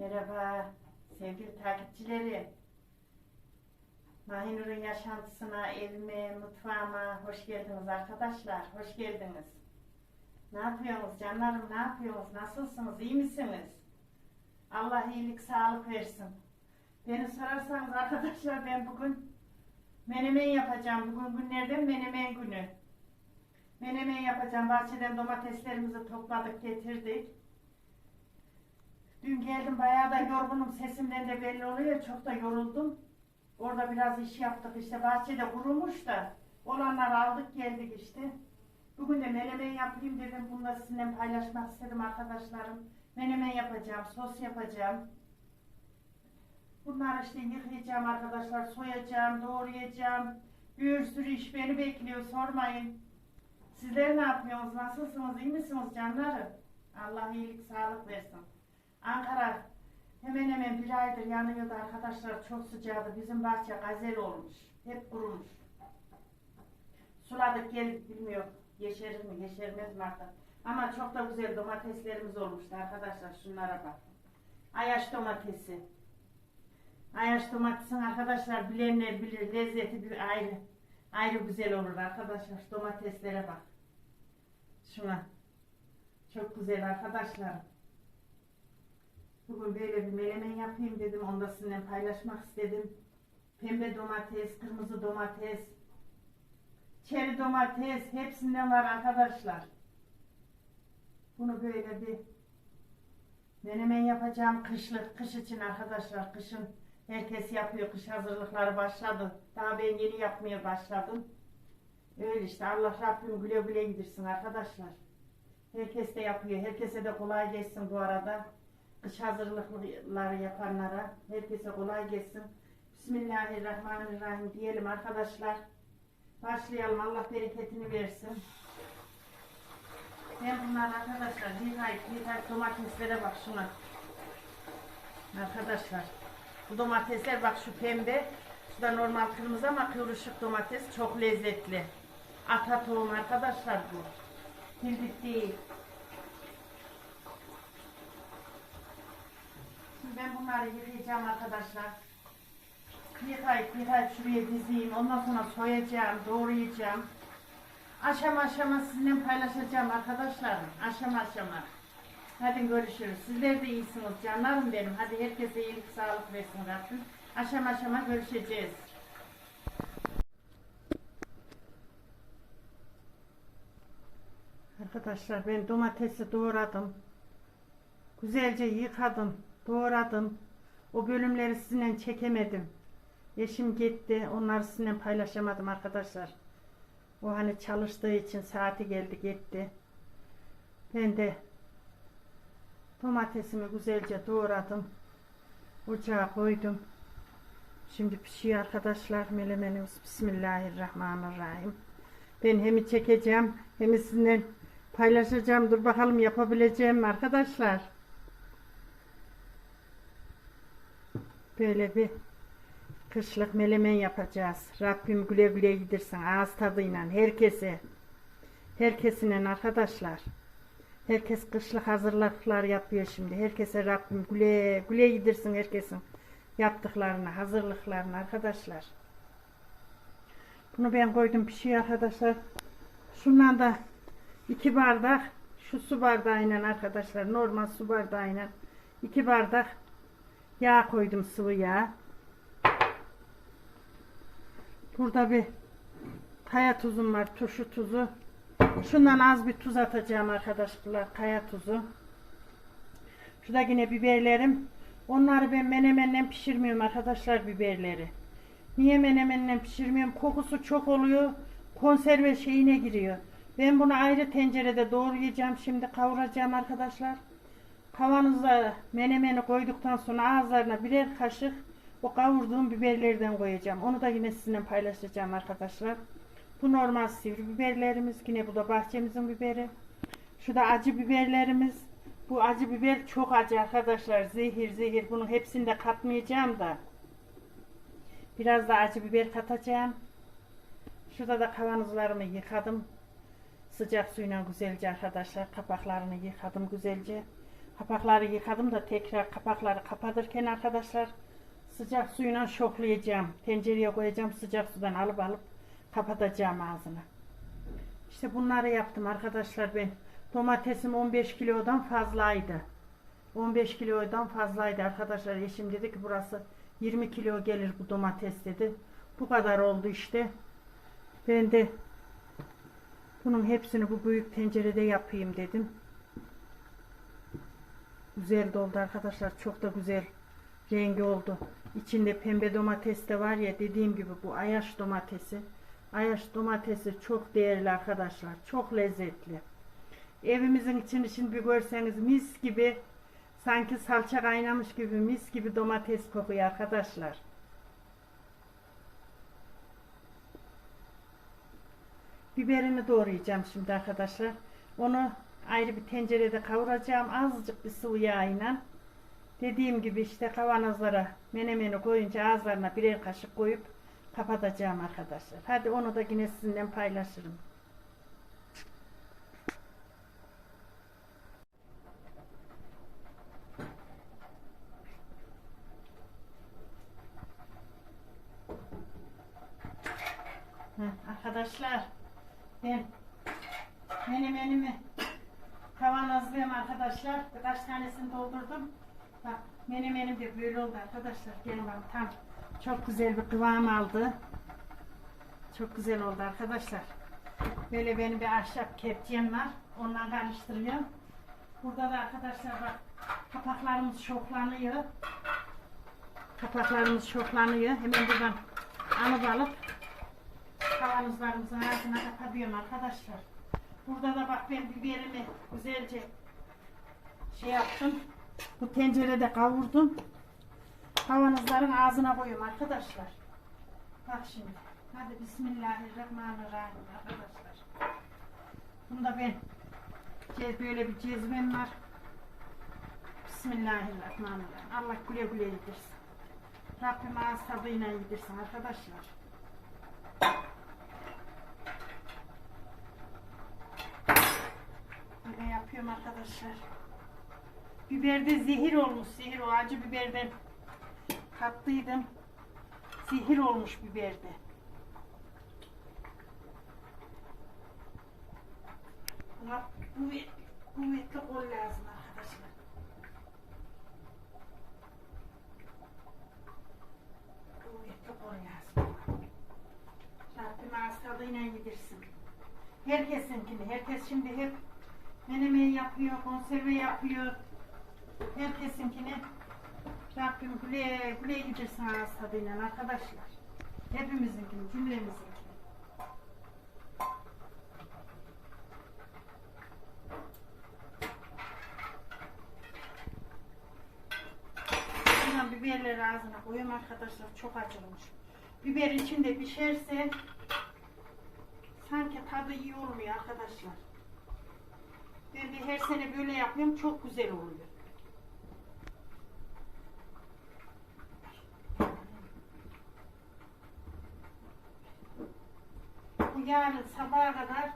Merhaba sevgili takipçileri. Mahinur'un yaşantısına, evime, mutfağıma hoş geldiniz arkadaşlar. Hoş geldiniz. Ne yapıyorsunuz canlarım? Ne yapıyorsunuz? Nasılsınız? İyi misiniz? Allah iyilik, sağlık versin. Beni sorarsanız arkadaşlar ben bugün menemen yapacağım. Bugün günlerden menemen günü. Menemen yapacağım. Bahçeden domateslerimizi topladık, getirdik. Dün geldim bayağı da yorgunum. Sesimden de belli oluyor. Çok da yoruldum. Orada biraz iş yaptık işte. Bahçede kurumuş da. Olanları aldık geldik işte. Bugün de menemen yapayım dedim. Bunu da sizinle paylaşmak istedim arkadaşlarım. Menemen yapacağım. Sos yapacağım. Bunları işte yıkayacağım arkadaşlar. Soyacağım, doğrayacağım. Bir sürü iş beni bekliyor. Sormayın. Sizler ne yapıyorsunuz? Nasılsınız? İyi misiniz canlarım? Allah iyilik, sağlık versin. Ankara hemen hemen bir aydır yanıyordu arkadaşlar. Çok sıcaktı. Bizim bahçe gazel olmuş. Hep kurumuş. Suladık gelip bilmiyor. Yeşerir mi, yeşermez mi artık. Ama çok da güzel domateslerimiz olmuştu arkadaşlar. Şunlara bak. Ayaş domatesi. Ayaş domatesin arkadaşlar bilenler bilir. Lezzeti bir ayrı. Ayrı güzel olur arkadaşlar. Domateslere bak. Şuna. Çok güzel arkadaşlar. Bugün böyle bir menemen yapayım dedim. Onu da sizinle paylaşmak istedim. Pembe domates, kırmızı domates, çeri domates hepsinden var arkadaşlar. Bunu böyle bir menemen yapacağım kışlık. Kış için arkadaşlar. Kışın herkes yapıyor. Kış hazırlıkları başladı. Daha ben yeni yapmaya başladım. Öyle işte Allah Rabbim güle güle gidirsin arkadaşlar. Herkes de yapıyor. Herkese de kolay gelsin bu arada. Kış hazırlıkları yapanlara herkese kolay gelsin. Bismillahirrahmanirrahim diyelim arkadaşlar. Başlayalım. Allah bereketini versin. Ben bunlar arkadaşlar yıkayıp yıkayıp domateslere bak şuna. Arkadaşlar bu domatesler bak şu pembe. Şu da normal kırmızı ama kıvrışık domates çok lezzetli. Ata tohum arkadaşlar bu. Hilbit değil. Şimdi ben bunları yıkayacağım arkadaşlar. Yıkayıp yıkayıp şuraya dizeyim. Ondan sonra soyacağım, doğrayacağım. Aşama aşama sizinle paylaşacağım arkadaşlar. Aşama aşama. Hadi görüşürüz. Sizler de iyisiniz canlarım benim. Hadi herkese iyilik sağlık versin Rabbim. Aşama aşama görüşeceğiz. Arkadaşlar ben domatesi doğradım. Güzelce yıkadım, doğradım. O bölümleri sizinle çekemedim. Eşim gitti. Onları sizinle paylaşamadım arkadaşlar. O hani çalıştığı için saati geldi gitti. Ben de domatesimi güzelce doğradım. Ocağa koydum. Şimdi pişiyor arkadaşlar melemenimiz. Bismillahirrahmanirrahim. Ben hem çekeceğim hem sizinle paylaşacağım. Dur bakalım yapabileceğim mi arkadaşlar. Böyle bir kışlık melemen yapacağız. Rabbim güle güle gidirsin ağız tadıyla herkese. Herkesine arkadaşlar. Herkes kışlık hazırlıklar yapıyor şimdi. Herkese Rabbim güle güle gidirsin herkesin yaptıklarını, hazırlıklarını arkadaşlar. Bunu ben koydum pişiyor arkadaşlar. Şundan da iki bardak şu su bardağıyla arkadaşlar normal su bardağıyla iki bardak yağ koydum sıvı yağ. Burada bir kaya tuzum var, turşu tuzu. Şundan az bir tuz atacağım arkadaşlar, kaya tuzu. Şurada yine biberlerim. Onları ben menemenle pişirmiyorum arkadaşlar biberleri. Niye menemenle pişirmiyorum? Kokusu çok oluyor. Konserve şeyine giriyor. Ben bunu ayrı tencerede doğrayacağım. Şimdi kavuracağım arkadaşlar. Kavanoza menemeni koyduktan sonra ağızlarına birer kaşık o kavurduğum biberlerden koyacağım. Onu da yine sizinle paylaşacağım arkadaşlar. Bu normal sivri biberlerimiz. Yine bu da bahçemizin biberi. Şu da acı biberlerimiz. Bu acı biber çok acı arkadaşlar. Zehir zehir. Bunun hepsini de katmayacağım da. Biraz da acı biber katacağım. Şurada da kavanozlarımı yıkadım. Sıcak suyla güzelce arkadaşlar. Kapaklarını yıkadım güzelce. Kapakları yıkadım da tekrar kapakları kapatırken arkadaşlar sıcak suyla şoklayacağım. Tencereye koyacağım sıcak sudan alıp alıp kapatacağım ağzını. İşte bunları yaptım arkadaşlar ben. Domatesim 15 kilodan fazlaydı. 15 kilodan fazlaydı arkadaşlar. Eşim dedi ki burası 20 kilo gelir bu domates dedi. Bu kadar oldu işte. Ben de bunun hepsini bu büyük tencerede yapayım dedim. Güzel de oldu arkadaşlar. Çok da güzel rengi oldu. İçinde pembe domates de var ya dediğim gibi bu ayaş domatesi. Ayaş domatesi çok değerli arkadaşlar. Çok lezzetli. Evimizin içini şimdi bir görseniz mis gibi sanki salça kaynamış gibi mis gibi domates kokuyor arkadaşlar. Biberini doğrayacağım şimdi arkadaşlar. Onu ayrı bir tencerede kavuracağım. Azıcık bir sıvı yağıyla. Dediğim gibi işte kavanozlara menemeni koyunca ağızlarına birer kaşık koyup kapatacağım arkadaşlar. Hadi onu da yine sizinle paylaşırım. Arkadaşlar ben menemenimi kavanozluyum arkadaşlar. Birkaç tanesini doldurdum. Bak menemenim de böyle oldu arkadaşlar. Gelin bak tam çok güzel bir kıvam aldı. Çok güzel oldu arkadaşlar. Böyle benim bir ahşap kepçem var. Ondan karıştırıyorum. Burada da arkadaşlar bak kapaklarımız şoklanıyor. Kapaklarımız şoklanıyor. Hemen buradan alıp alıp kavanozlarımızın ağzına kapatıyorum arkadaşlar. Burada da bak ben biberimi güzelce şey yaptım. Bu tencerede kavurdum. Kavanozların ağzına koyuyorum arkadaşlar. Bak şimdi. Hadi Bismillahirrahmanirrahim arkadaşlar. Bunda ben ce- böyle bir cezvem var. Bismillahirrahmanirrahim. Allah güle güle yedirsin. Rabbim ağız tadıyla yedirsin arkadaşlar. Böyle yapıyorum arkadaşlar. Biberde zehir olmuş. Zehir o acı biberden kattıydım. Zehir olmuş biberde. Buna kuvvet, kuvvetli kol lazım arkadaşlar. Kuvvetli kol lazım. Rabbim ağız tadıyla yedirsin. Herkesinkini, herkes şimdi hep menemen yapıyor, konserve yapıyor. Herkesinkini Rabbim güle güle yedirsin ağız tadıyla arkadaşlar. Hepimizinkini, cümlemizinkini. Şuradan biberleri ağzına koyuyorum arkadaşlar. Çok acılmış. Biber içinde pişerse sanki tadı iyi olmuyor arkadaşlar. Ben de her sene böyle yapıyorum. Çok güzel oluyor. Bu yarın sabaha kadar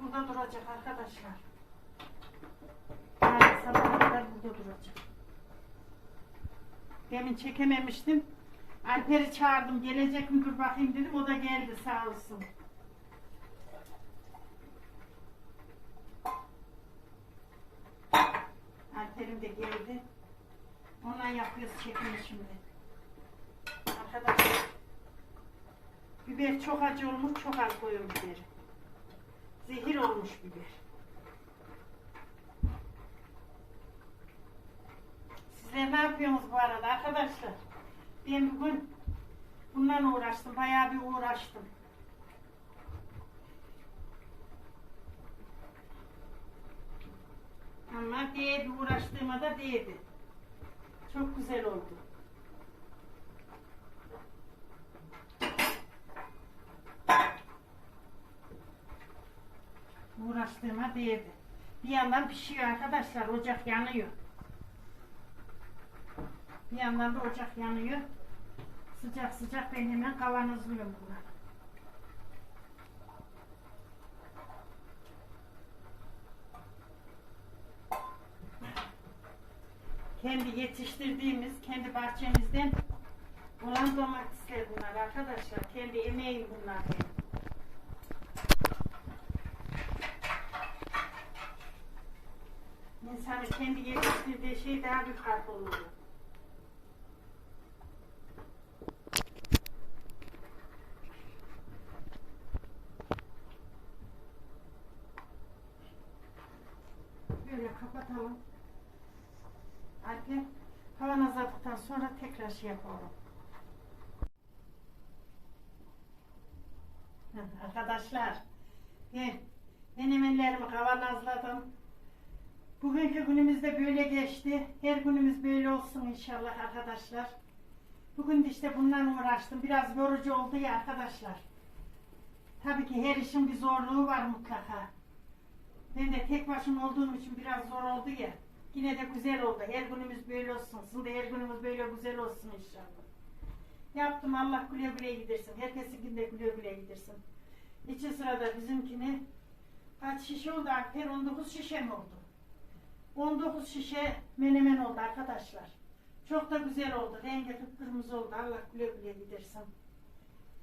burada duracak arkadaşlar. Yarın sabaha kadar burada duracak. Demin çekememiştim. Alper'i çağırdım. Gelecek mi dur bakayım dedim. O da geldi sağ olsun. Alper'im de geldi. Ondan yapıyoruz çekimi şimdi. Arkadaşlar. Biber çok acı olmuş. Çok az koyuyorum biberi. Zehir olmuş biber. Sizler ne yapıyorsunuz bu arada arkadaşlar? Ben bugün bundan uğraştım. Bayağı bir uğraştım. Ama değdi uğraştığıma da değdi. Çok güzel oldu. Uğraştığıma değdi. Bir yandan pişiyor arkadaşlar. Ocak yanıyor. Bir yandan da ocak yanıyor. Sıcak sıcak ben hemen kavanozluyorum bunları. Kendi yetiştirdiğimiz, kendi bahçemizden olan domatesler bunlar arkadaşlar. Kendi emeğim bunlar benim. Kendi yetiştirdiği şey daha bir fark oluyor. Böyle kapatalım. Alper kavanozladıktan sonra tekrar şey. Heh, Arkadaşlar ben menemenlerimi kavanozladım. Bugünkü günümüz de böyle geçti. Her günümüz böyle olsun inşallah arkadaşlar. Bugün de işte bundan uğraştım. Biraz yorucu oldu ya arkadaşlar. Tabii ki her işin bir zorluğu var mutlaka. Ben de tek başıma olduğum için biraz zor oldu ya. Yine de güzel oldu. Her günümüz böyle olsun. Sizin de her günümüz böyle güzel olsun inşallah. Yaptım Allah güle güle gidersin. Herkesin de güle güle gidersin. İçi sırada bizimkini kaç şişe oldu Alper? 19 şişe mi oldu? 19 şişe menemen oldu arkadaşlar. Çok da güzel oldu. Rengi kıpkırmızı oldu. Allah güle güle gidersin.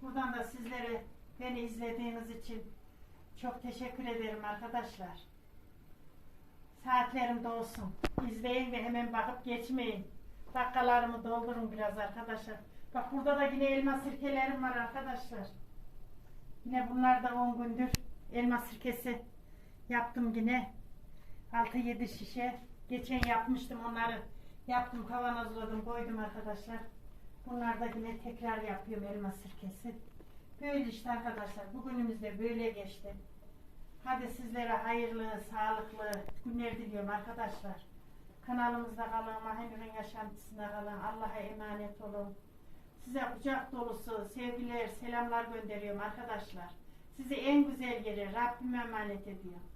Buradan da sizlere beni izlediğiniz için çok teşekkür ederim arkadaşlar. Saatlerim dolsun. İzleyin ve hemen bakıp geçmeyin. Dakikalarımı doldurun biraz arkadaşlar. Bak burada da yine elma sirkelerim var arkadaşlar. Yine bunlar da 10 gündür elma sirkesi yaptım yine. 6-7 şişe. Geçen yapmıştım onları. Yaptım kavanozladım koydum arkadaşlar. Bunlar da yine tekrar yapıyorum elma sirkesi. Böyle işte arkadaşlar. Bugünümüz de böyle geçti. Hadi sizlere hayırlı, sağlıklı günler diliyorum arkadaşlar. Kanalımızda kalın, Mahemur'un yaşantısında kalın. Allah'a emanet olun. Size kucak dolusu sevgiler, selamlar gönderiyorum arkadaşlar. Sizi en güzel yere Rabbime emanet ediyorum.